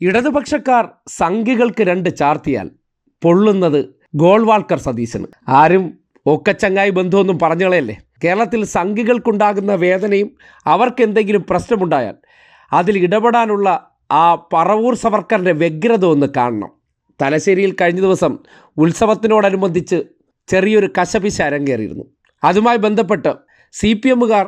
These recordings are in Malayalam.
ഇടതുപക്ഷക്കാർ സംഘികൾക്ക് രണ്ട് ചാർത്തിയാൽ പൊള്ളുന്നത് ഗോൾവാൾക്കർ സതീശന്. ആരും ഒക്കച്ചങ്ങായി ബന്ധമൊന്നും പറഞ്ഞളയല്ലേ കേരളത്തിൽ സംഘികൾക്കുണ്ടാകുന്ന വേദനയും അവർക്കെന്തെങ്കിലും പ്രശ്നമുണ്ടായാൽ അതിൽ ഇടപെടാനുള്ള ആ പറവൂർ സവർക്കറിന്റെ വ്യഗ്രത ഒന്ന് കാണണം. തലശ്ശേരിയിൽ കഴിഞ്ഞ ദിവസം ഉത്സവത്തിനോടനുബന്ധിച്ച് ചെറിയൊരു കശപിശ അരങ്ങേറിയിരുന്നു. അതുമായി ബന്ധപ്പെട്ട് സി പി എമ്മുകാർ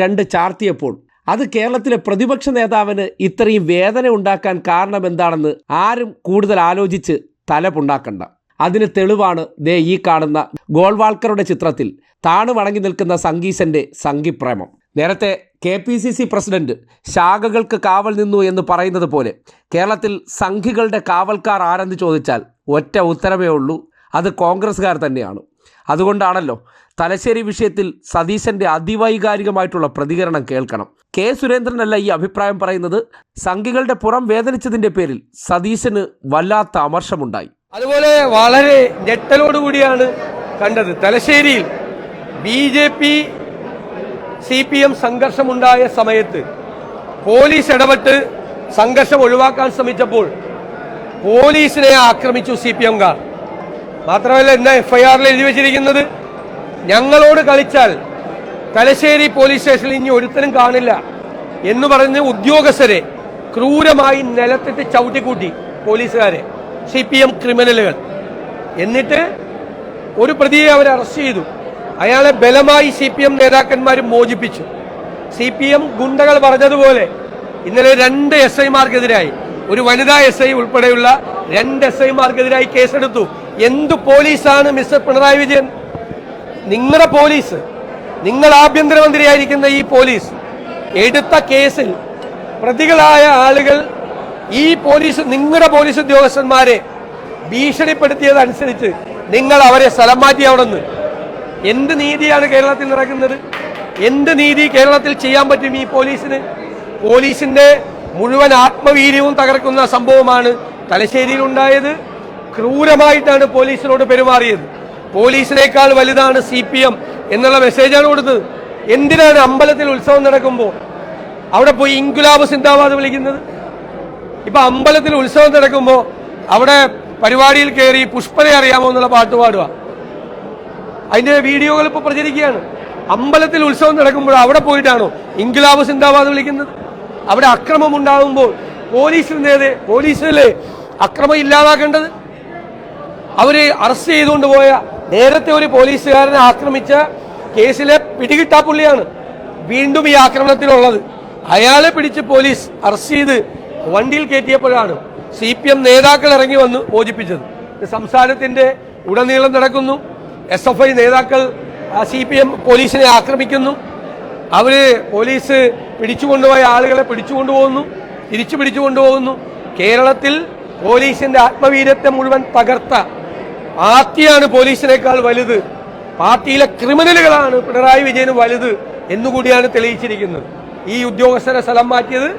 രണ്ട് ചാർത്തിയപ്പോൾ അത് കേരളത്തിലെ പ്രതിപക്ഷ നേതാവിന് ഇത്രയും വേദന ഉണ്ടാക്കാൻ കാരണം എന്താണെന്ന് ആരും കൂടുതൽ ആലോചിച്ച് തലപുണ്ടാക്കണ്ട. അതിന് തെളിവാണ് ദേ ഈ കാണുന്ന ഗോൾവാൾക്കറുടെ ചിത്രത്തിൽ താണു വണങ്ങി നിൽക്കുന്ന സംഗീസന്റെ സംഗീപ്രേമം നേരത്തെ K P C C president ശാഖകൾക്ക് കാവൽ നിന്നു എന്ന് പറയുന്നത് പോലെ കേരളത്തിൽ സംഘികളുടെ കാവൽക്കാർ ആരെന്ന് ചോദിച്ചാൽ ഒറ്റ ഉത്തരമേ ഉള്ളൂ. അത് കോൺഗ്രസ്സുകാർ തന്നെയാണ്. അതുകൊണ്ടാണല്ലോ തലശ്ശേരി വിഷയത്തിൽ സതീശന്റെ അതിവൈകാരികമായിട്ടുള്ള പ്രതികരണം കേൾക്കണം. കെ സുരേന്ദ്രനല്ല ഈ അഭിപ്രായം പറയുന്നത്. സംഘികളുടെ പുറം വേദനിച്ചതിന്റെ പേരിൽ സതീശന് വല്ലാത്ത അമർഷമുണ്ടായി. അതുപോലെ വളരെ ഞെട്ടലോടുകൂടിയാണ് കണ്ടത്. തലശ്ശേരിയിൽ B J P C P M സംഘർഷമുണ്ടായ സമയത്ത് പോലീസ് ഇടപെട്ട് സംഘർഷം ഒഴിവാക്കാൻ ശ്രമിച്ചപ്പോൾ പോലീസിനെ ആക്രമിച്ചു സി പി എംകാർ മാത്രമല്ല ഇന്ന് എഫ്ഐആറിൽ എഴുതി വെച്ചിരിക്കുന്നത് ഞങ്ങളോട് കളിച്ചാൽ തലശ്ശേരി പോലീസ് സ്റ്റേഷനിൽ ഇനി ഒരുത്തനും കാണില്ല എന്ന് പറഞ്ഞ് ഉദ്യോഗസ്ഥരെ ക്രൂരമായി നിലത്തിട്ട് ചവിട്ടിക്കൂട്ടി പോലീസുകാരെ സി പി എം ക്രിമിനലുകൾ എന്നിട്ട് ഒരു പ്രതിയെ അവർ അറസ്റ്റ് ചെയ്തു. അയാളെ ബലമായി സി പി എം നേതാക്കന്മാർ മോചിപ്പിച്ചു. സി പി എം ഗുണ്ടകൾ പറഞ്ഞതുപോലെ ഇന്നലെ രണ്ട് എസ് ഐമാർക്കെതിരായി ഒരു വനിതാ എസ് ഐ ഉൾപ്പെടെയുള്ള രണ്ട് എസ് ഐമാർക്കെതിരായി കേസെടുത്തു. എന്തു പോലീസാണ് മിസ്റ്റർ പിണറായി വിജയൻ? നിങ്ങളുടെ പോലീസ് നിങ്ങൾ ആഭ്യന്തരമന്ത്രിയായിരിക്കുന്ന ഈ പോലീസ് എടുത്ത കേസിൽ പ്രതികളായ ആളുകൾ ഈ പോലീസ് നിങ്ങളുടെ പോലീസ് ഉദ്യോഗസ്ഥന്മാരെ ഭീഷണിപ്പെടുത്തിയതനുസരിച്ച് നിങ്ങൾ അവരെ സ്ഥലം മാറ്റി അവിടെ എന്ത് നീതിയാണ് കേരളത്തിൽ നടക്കുന്നത്? എന്ത് നീതി കേരളത്തിൽ ചെയ്യാൻ പറ്റും ഈ പോലീസിന്? പോലീസിന്റെ മുഴുവൻ ആത്മവീര്യവും തകർക്കുന്ന സംഭവമാണ് തലശ്ശേരിയിൽ ഉണ്ടായത് ക്രൂരമായിട്ടാണ് പോലീസിനോട് പെരുമാറിയത്. പോലീസിനേക്കാൾ വലുതാണ് സി പി എം എന്നുള്ള മെസ്സേജാണ് കൊടുത്തത്. എന്തിനാണ് അമ്പലത്തിൽ ഉത്സവം നടക്കുമ്പോൾ അവിടെ പോയി ഇൻകുലാബ് സിന്ദാബാദ് വിളിക്കുന്നത്? ഇപ്പൊ അമ്പലത്തിൽ ഉത്സവം നടക്കുമ്പോൾ അവിടെ പരിപാടിയിൽ കയറി പുഷ്പനെ അറിയാമോ എന്നുള്ള പാട്ട് പാടുക. അതിന്റെ വീഡിയോകൾ ഇപ്പോൾ പ്രചരിക്കുകയാണ്. അമ്പലത്തിൽ ഉത്സവം നടക്കുമ്പോൾ അവിടെ പോയിട്ടാണോ ഇൻകുലാബ് സിന്ദാബാദ് വിളിക്കുന്നത്? അവിടെ അക്രമം ഉണ്ടാകുമ്പോൾ പോലീസിന്റെ പോലീസിലെ അക്രമം ഇല്ലാതാക്കേണ്ടത്? അവർ അറസ്റ്റ് ചെയ്തുകൊണ്ട് പോയ നേരത്തെ ഒരു പോലീസുകാരനെ ആക്രമിച്ച കേസിലെ പിടികിട്ടാ പുള്ളിയാണ് വീണ്ടും ഈ ആക്രമണത്തിലുള്ളത്. അയാളെ പിടിച്ച് പോലീസ് അറസ്റ്റ് ചെയ്ത് വണ്ടിയിൽ കയറ്റിയപ്പോഴാണ് സി പി എം നേതാക്കൾ ഇറങ്ങി വന്ന് മോചിപ്പിച്ചത്. സംസ്ഥാനത്തിന്റെ ഉടനീളം നടക്കുന്നു. എസ് എഫ് ഐ നേതാക്കൾ സി പി എം പോലീസിനെ ആക്രമിക്കുന്നു. അവർ പോലീസ് പിടിച്ചുകൊണ്ടുപോയ ആളുകളെ പിടിച്ചുകൊണ്ടുപോകുന്നു തിരിച്ചു പിടിച്ചുകൊണ്ടുപോകുന്നു. കേരളത്തിൽ പോലീസിന്റെ ആത്മവീര്യത്തെ മുഴുവൻ തകർത്ത പാർട്ടിയാണ് പോലീസിനേക്കാൾ വലുത്. പാർട്ടിയിലെ ക്രിമിനലുകളാണ് പിണറായി വിജയന് വലുത് എന്നുകൂടിയാണ് തെളിയിച്ചിരിക്കുന്നത്. ഈ ഉദ്യോഗസ്ഥരെ സ്ഥലം മാറ്റിയത്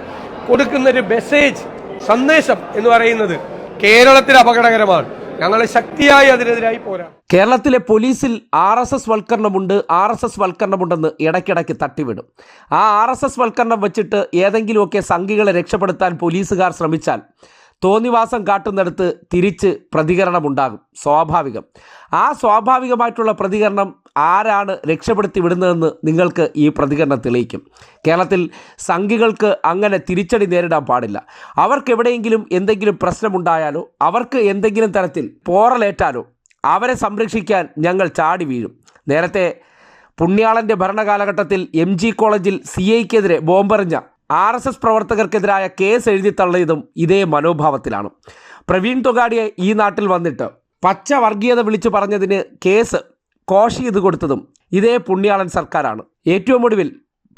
കൊടുക്കുന്ന ഒരു മെസ്സേജ് സന്ദേശം എന്ന് പറയുന്നത് കേരളത്തിൽ അപകടകരമാണ്. ഞങ്ങൾ ശക്തിയായി അതിനെതിരായി പോരാ കേരളത്തിലെ പോലീസിൽ ആർ എസ് എസ് വൽക്കരണമുണ്ട് ആർ എസ് എസ് വൽക്കരണമുണ്ടെന്ന് ഇടയ്ക്കിടയ്ക്ക് തട്ടിവിടും. ആ ആർ എസ് എസ് വൽക്കരണം വെച്ചിട്ട് ഏതെങ്കിലുമൊക്കെ സംഘികളെ രക്ഷപ്പെടുത്താൻ പോലീസുകാർ ശ്രമിച്ചാൽ തോന്നിവാസം കാട്ടുന്നിടത്ത് തിരിച്ച് പ്രതികരണമുണ്ടാകും സ്വാഭാവികം. ആ സ്വാഭാവികമായിട്ടുള്ള പ്രതികരണം ആരാണ് രക്ഷപ്പെടുത്തി വിടുന്നതെന്ന് നിങ്ങൾക്ക് ഈ പ്രതികരണം തെളിയിക്കും. കേരളത്തിൽ സംഘികൾക്ക് അങ്ങനെ തിരിച്ചടി നേരിടാൻ പാടില്ല. അവർക്ക് എവിടെയെങ്കിലും എന്തെങ്കിലും പ്രശ്നമുണ്ടായാലോ അവർക്ക് എന്തെങ്കിലും തരത്തിൽ പോറലേറ്റാലോ അവരെ സംരക്ഷിക്കാൻ ഞങ്ങൾ ചാടി വീഴും. നേരത്തെ പുണ്യാളന്റെ ഭരണകാലഘട്ടത്തിൽ എം ജി കോളേജിൽ സി ഐക്കെതിരെ ബോംബെറിഞ്ഞ ആർ എസ് എസ് പ്രവർത്തകർക്കെതിരായ കേസ് എഴുതി തള്ളിയതും ഇതേ മനോഭാവത്തിലാണ്. പ്രവീൺ തൊഗാഡിയെ ഈ നാട്ടിൽ വന്നിട്ട് പച്ച വർഗീയത വിളിച്ചു പറഞ്ഞതിന് കേസ് കോഷ് ചെയ്ത് കൊടുത്തതും ഇതേ പുണ്യാളൻ സർക്കാരാണ്. ഏറ്റവും ഒടുവിൽ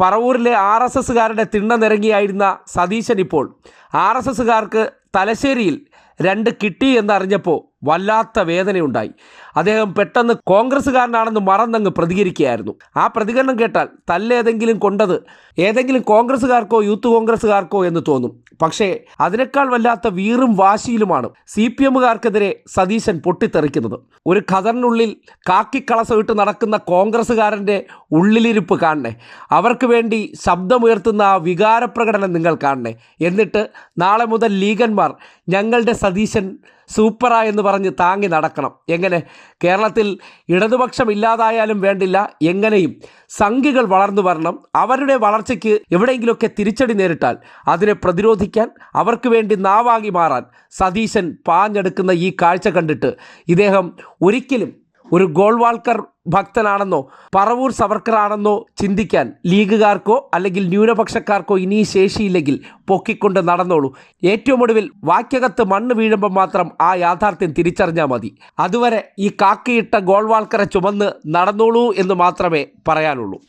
പറവൂരിലെ ആർ എസ് എസ്സുകാരുടെ തിണ്ണ നിരങ്ങിയായിരുന്ന സതീശൻ ഇപ്പോൾ ആർ എസ് എസ്സുകാർക്ക് തലശ്ശേരിയിൽ രണ്ട് കിട്ടി എന്നറിഞ്ഞപ്പോൾ വല്ലാത്ത വേദനയുണ്ടായി. അദ്ദേഹം പെട്ടെന്ന് കോൺഗ്രസ്സുകാരനാണെന്ന് മറന്നങ്ങ് പ്രതികരിക്കുകയായിരുന്നു. ആ പ്രതികരണം കേട്ടാൽ തല്ലേതെങ്കിലും കൊണ്ടത് ഏതെങ്കിലും കോൺഗ്രസ്സുകാർക്കോ യൂത്ത് കോൺഗ്രസ്സുകാർക്കോ എന്ന് തോന്നും. പക്ഷേ അതിനേക്കാൾ വല്ലാത്ത വീറും വാശിയിലുമാണ് സി പി എമ്മുകാർക്കെതിരെ സതീശൻ പൊട്ടിത്തെറിക്കുന്നത്. ഒരു ഖദറിനുള്ളിൽ കാക്കിക്കളസമിട്ട് നടക്കുന്ന കോൺഗ്രസ്സുകാരന്റെ ഉള്ളിലിരിപ്പ് കാണണേ. അവർക്ക് വേണ്ടി ശബ്ദമുയർത്തുന്ന ആ വികാരപ്രകടനം നിങ്ങൾ കാണണേ. എന്നിട്ട് നാളെ മുതൽ ലീഗന്മാർ ഞങ്ങളുടെ സതീശൻ സൂപ്പറാ എന്ന് പറഞ്ഞ് താങ്ങി നടക്കണം. എങ്ങനെ? കേരളത്തിൽ ഇടതുപക്ഷം ഇല്ലാതായാലും വേണ്ടില്ല എങ്ങനെയും സംഖ്യകൾ വളർന്നു വരണം അവരുടെ വളർച്ചയ്ക്ക് എവിടെയെങ്കിലുമൊക്കെ തിരിച്ചടി നേരിട്ടാൽ അതിനെ പ്രതിരോധിക്കാൻ അവർക്ക് വേണ്ടി നാവാങ്ങി മാറാൻ സതീശൻ പാഞ്ഞെടുക്കുന്ന ഈ കാഴ്ച കണ്ടിട്ട് ഇദ്ദേഹം ഒരിക്കലും ഒരു ഗോൾവാൾക്കർ ഭക്തനാണെന്നോ പറവൂർ സവർക്കറാണെന്നോ ചിന്തിക്കാൻ ലീഗുകാർക്കോ അല്ലെങ്കിൽ ന്യൂനപക്ഷക്കാർക്കോ ഇനി ശേഷിയില്ലെങ്കിൽ പൊക്കിക്കൊണ്ട് നടന്നോളൂ. ഏറ്റവും ഒടുവിൽ വാക്യകത്ത് മണ്ണ് വീഴുമ്പോൾ മാത്രം ആ യാഥാർത്ഥ്യം തിരിച്ചറിഞ്ഞാൽ മതി. അതുവരെ ഈ കാക്കയിട്ട ഗോൾവാൾക്കറെ ചുമന്ന് നടന്നോളൂ എന്ന് മാത്രമേ പറയാനുള്ളൂ.